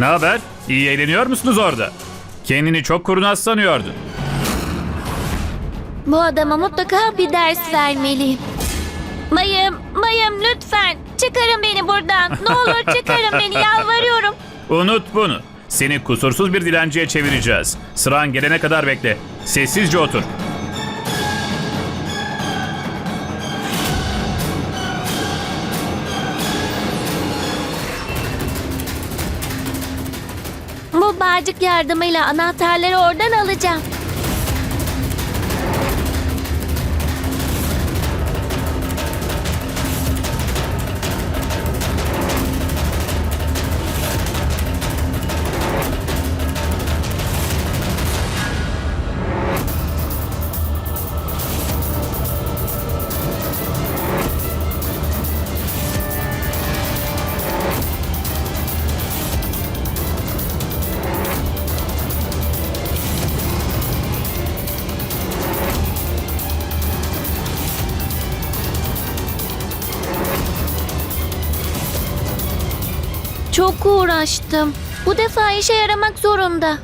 Ne haber? İyi eğleniyor musunuz orada? Kendini çok kurnaz sanıyordun. Bu adama mutlaka bir ders vermeliyim. Bayım, bayım lütfen çıkarın beni buradan. Ne olur çıkarın beni yalvarıyorum. Unut bunu. Seni kusursuz bir dilenciye çevireceğiz. Sıran gelene kadar bekle. Sessizce otur. Bağcık yardımıyla anahtarları oradan alacağım. Çok uğraştım. Bu defa işe yaramak zorunda.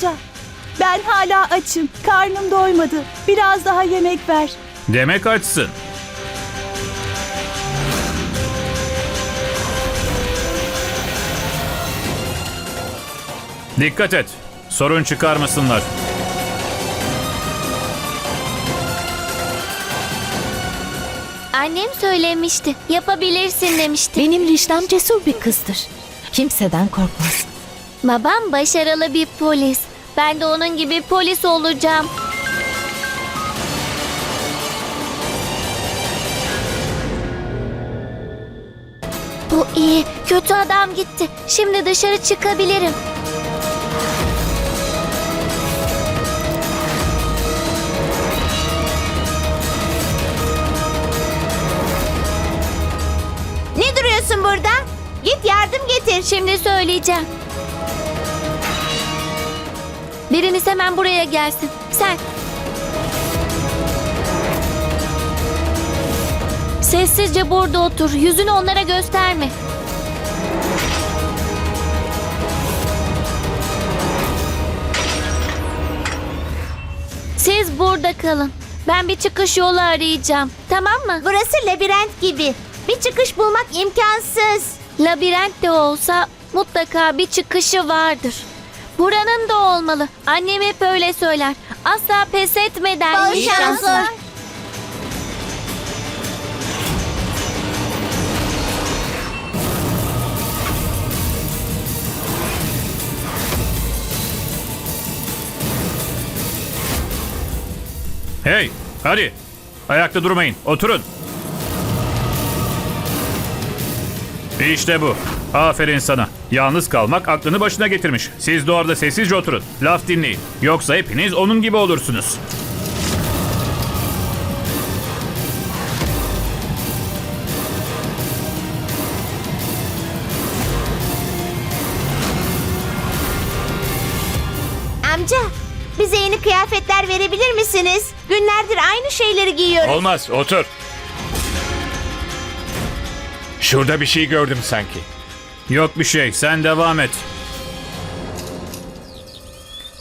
Amca, ben hala açım. Karnım doymadı. Biraz daha yemek ver. Demek açsın. Dikkat et. Sorun çıkarmasınlar. Annem söylemişti. Yapabilirsin demişti. Benim Riştem cesur bir kızdır. Kimseden korkmaz. Babam başarılı bir polis. Ben de onun gibi polis olacağım. Bu iyi. Kötü adam gitti. Şimdi dışarı çıkabilirim. Ne duruyorsun burada? Git yardım getir. Şimdi söyleyeceğim. Biriniz hemen buraya gelsin. Sen. Sessizce burada otur. Yüzünü onlara gösterme. Siz burada kalın. Ben bir çıkış yolu arayacağım. Tamam mı? Burası labirent gibi. Bir çıkış bulmak imkansız. Labirent de olsa mutlaka bir çıkışı vardır. Buranın da olmalı. Annem hep öyle söyler. Asla pes etmeden. Bol şanslar. Hey, hadi. Ayakta durmayın. Oturun. İşte bu. Aferin sana. Yalnız kalmak aklını başına getirmiş. Siz de orada sessizce oturun. Laf dinleyin. Yoksa hepiniz onun gibi olursunuz. Amca, bize yeni kıyafetler verebilir misiniz? Günlerdir aynı şeyleri giyiyoruz. Olmaz, otur. Şurada bir şey gördüm sanki. Yok bir şey. Sen devam et.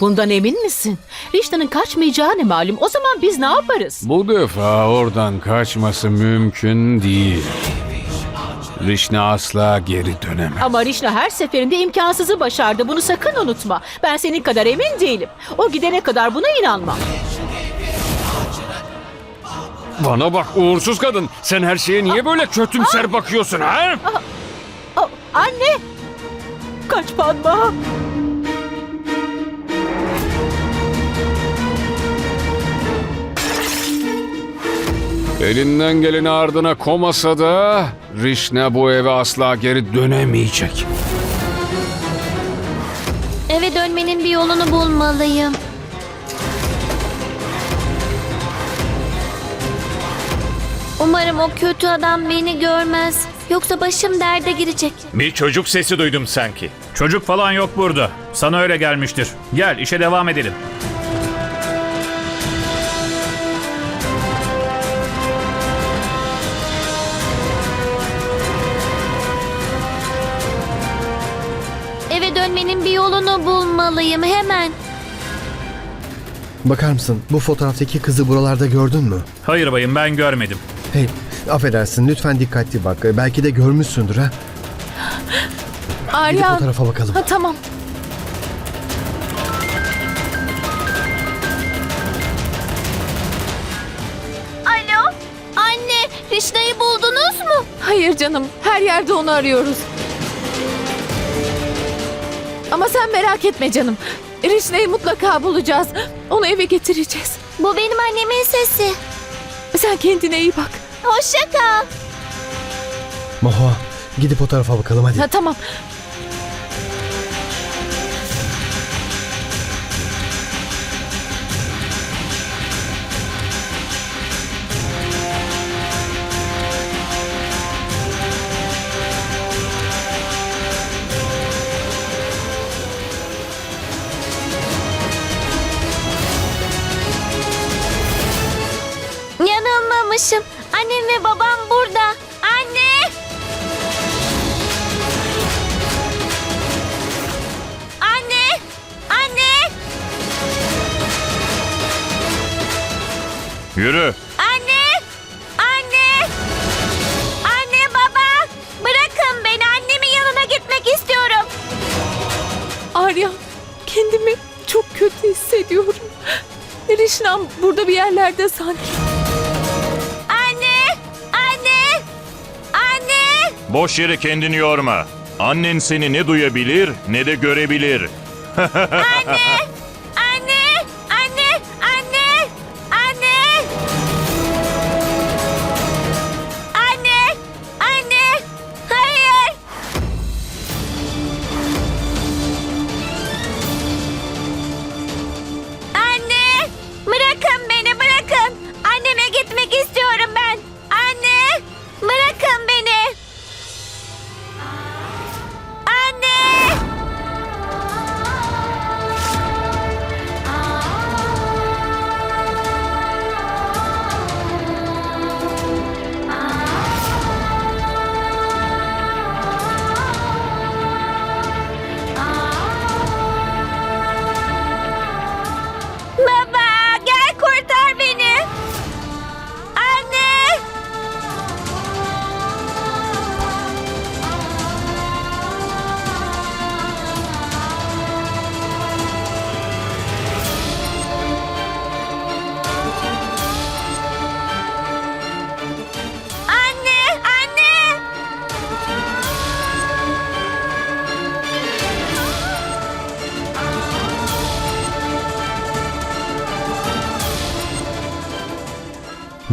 Bundan emin misin? Rişta'nın kaçmayacağı ne malum. O zaman biz ne yaparız? Bu defa oradan kaçması mümkün değil. Rişna asla geri dönemez. Ama Rişna her seferinde imkansızı başardı. Bunu sakın unutma. Ben senin kadar emin değilim. O gidene kadar buna inanmam. Bana bak uğursuz kadın. Sen her şeye niye böyle kötümser bakıyorsun ha? Anne! Kaç Padma! Elinden geleni ardına komasa da Rişna bu eve asla geri dönemeyecek. Eve dönmenin bir yolunu bulmalıyım. Umarım o kötü adam beni görmez. Yoksa başım derde girecek. Bir çocuk sesi duydum sanki. Çocuk falan yok burada. Sana öyle gelmiştir. Gel işe devam edelim. Eve dönmenin bir yolunu bulmalıyım hemen. Bakar mısın? Bu fotoğraftaki kızı buralarda gördün mü? Hayır bayım ben görmedim. Hey, affedersin lütfen dikkatli bak. Belki de görmüşsündür ha. Gidip Arya. fotoğrafa bakalım. Ha, tamam. Alo? Anne, Rişna'yı buldunuz mu? Hayır canım, her yerde onu arıyoruz. Ama sen merak etme canım. Rişna'yı mutlaka bulacağız. Onu eve getireceğiz. Bu benim annemin sesi. Sen kendine iyi bak. Hoşça kal. Mahua, gidip o tarafa bakalım hadi. Ha, tamam. Yanılmamışım. Annem ve babam burada. Anne! Anne! Anne! Yürü. Anne! Anne! Anne baba! Bırakın beni annemin yanına gitmek istiyorum. Arya, kendimi çok kötü hissediyorum. Rişnam burada bir yerlerde sanki. Boş yere kendini yorma. Annen seni ne duyabilir ne de görebilir. Anne!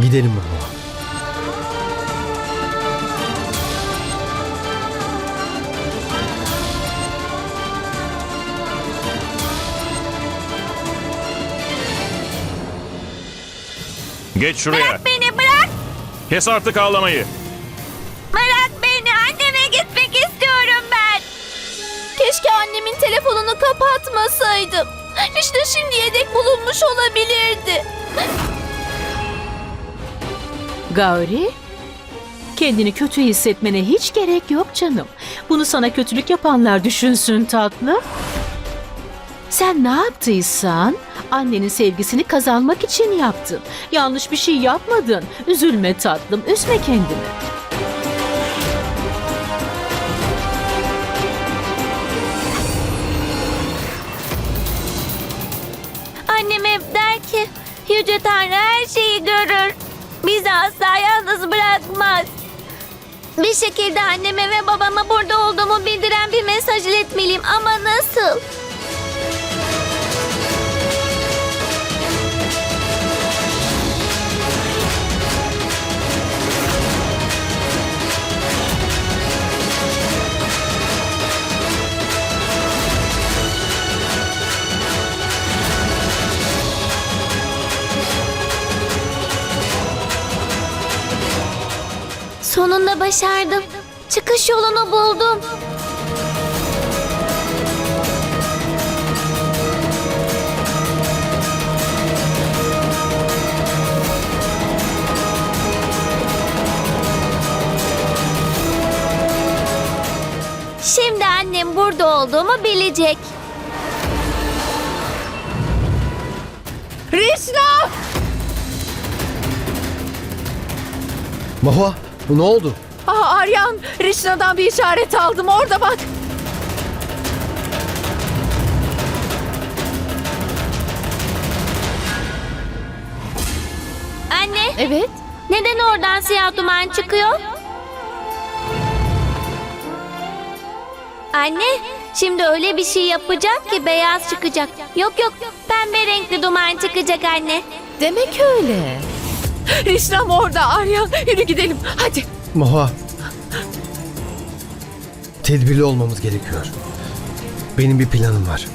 Gidelim Mahua. Geç şuraya. Bırak beni bırak. Kes artık ağlamayı. Bırak beni. Anneme gitmek istiyorum ben. Keşke annemin telefonunu kapatmasaydım. İşte şimdi yedek bulunmuş olabilirdi. Gauri, kendini kötü hissetmene hiç gerek yok canım. Bunu sana kötülük yapanlar düşünsün tatlım. Sen ne yaptıysan annenin sevgisini kazanmak için yaptın. Yanlış bir şey yapmadın. Üzülme tatlım, üzme kendini. Annem hep der ki Yüce Tanrı Bir şekilde anneme ve babama burada olduğumu bildiren bir mesaj iletmeliyim ama nasıl? Sonunda başardım. Çıkış yolunu buldum. Şimdi annem burada olduğumu bilecek. Rişna! Mahua bu ne oldu? Aa, Aryan, Rişna'dan bir işaret aldım. Orada bak. Anne, Evet. neden oradan siyah duman çıkıyor? Anne, şimdi öyle bir şey yapacak ki beyaz çıkacak. Yok yok, pembe renkli duman çıkacak anne. Demek öyle. Rişna'm orada Aryan. Yürü gidelim. Hadi. Mahua. Tedbirli olmamız gerekiyor. Benim bir planım var.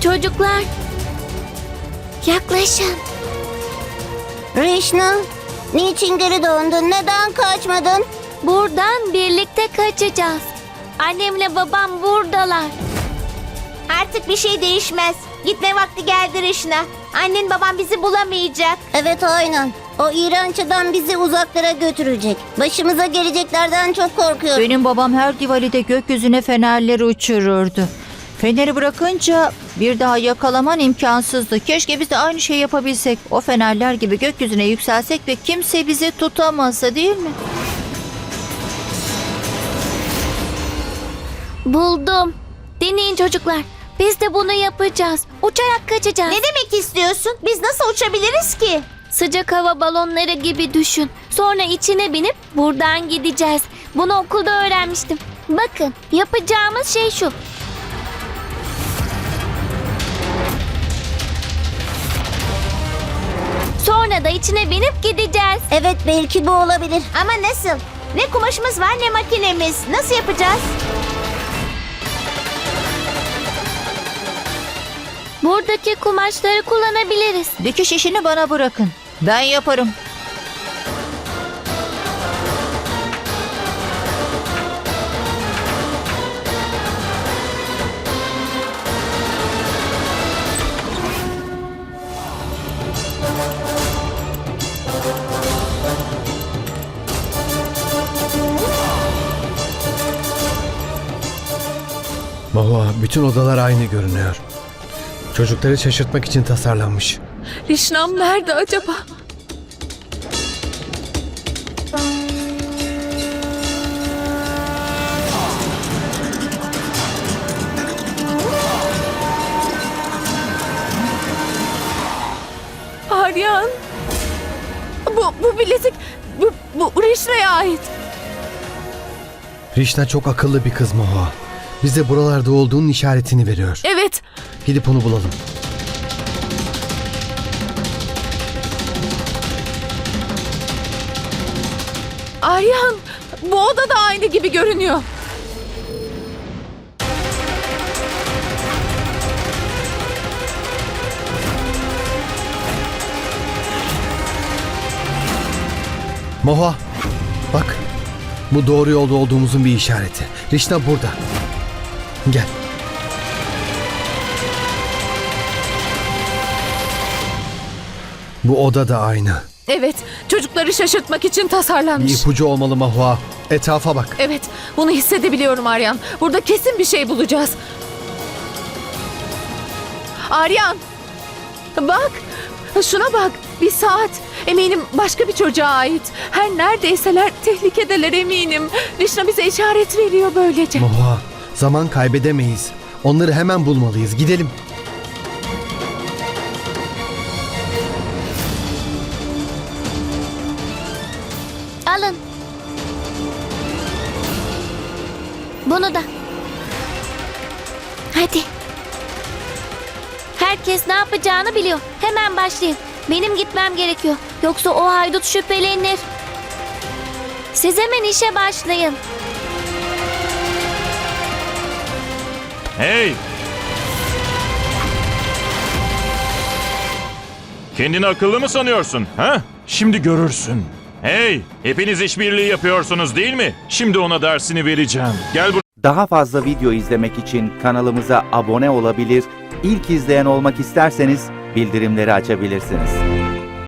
Çocuklar, yaklaşın. Rişna, niçin geri döndün? Neden kaçmadın? Buradan birlikte kaçacağız. Annemle babam buradalar. Artık bir şey değişmez. Gitme vakti geldi Rişna. Annen babam bizi bulamayacak. Evet aynen. O iğrenç adam bizi uzaklara götürecek. Başımıza geleceklerden çok korkuyorum. Benim babam her Diwali'de gökyüzüne fenerleri uçururdu. Feneri bırakınca bir daha yakalaman imkansızdı. Keşke biz de aynı şeyi yapabilsek. O fenerler gibi gökyüzüne yükselsek ve kimse bizi tutamasa değil mi? Buldum. Dinleyin çocuklar. Biz de bunu yapacağız. Uçarak kaçacağız. Ne demek istiyorsun? Biz nasıl uçabiliriz ki? Sıcak hava balonları gibi düşün. Sonra içine binip buradan gideceğiz. Bunu okulda öğrenmiştim. Bakın yapacağımız şey şu. Sonra da içine binip gideceğiz. Evet belki bu olabilir. Ama nasıl? Ne kumaşımız var ne makinemiz. Nasıl yapacağız? Buradaki kumaşları kullanabiliriz. Dikiş işini bana bırakın. Ben yaparım. Mahua bütün odalar aynı görünüyor. Çocukları şaşırtmak için tasarlanmış. Rişna'm nerede acaba? Aryan. Bu, bu bilezik bu, bu Rişna'ya ait. Rişna çok akıllı bir kız Mahua. Bize buralarda olduğunun işaretini veriyor. Evet. Gidip onu bulalım. Aryan. Bu oda da aynı gibi görünüyor. Mahua bak bu doğru yolda olduğumuzun bir işareti. Rişna burada. Gel. Bu oda da aynı. Evet. Çocukları şaşırtmak için Bir tasarlanmış. ipucu olmalı Mahua. Etrafa bak. Evet, bunu hissedebiliyorum Aryan. Burada kesin bir şey bulacağız. Aryan! Bak! Şuna bak! Bir saat. Eminim başka bir çocuğa ait. Her neredeyseler tehlikedeler eminim. Rişna bize işaret veriyor böylece. Mahua zaman kaybedemeyiz. Onları hemen bulmalıyız. Gidelim. Alın. Bunu da. Hadi. Herkes ne yapacağını biliyor. Hemen başlayın. Benim gitmem gerekiyor. Yoksa o haydut şüphelenir. Siz hemen işe başlayın. Hey! Kendini akıllı mı sanıyorsun? Ha? Şimdi görürsün. Hey! Hepiniz işbirliği yapıyorsunuz değil mi? Şimdi ona dersini vereceğim. Gel buraya. Daha fazla video izlemek için kanalımıza abone olabilir, ilk izleyen olmak isterseniz bildirimleri açabilirsiniz.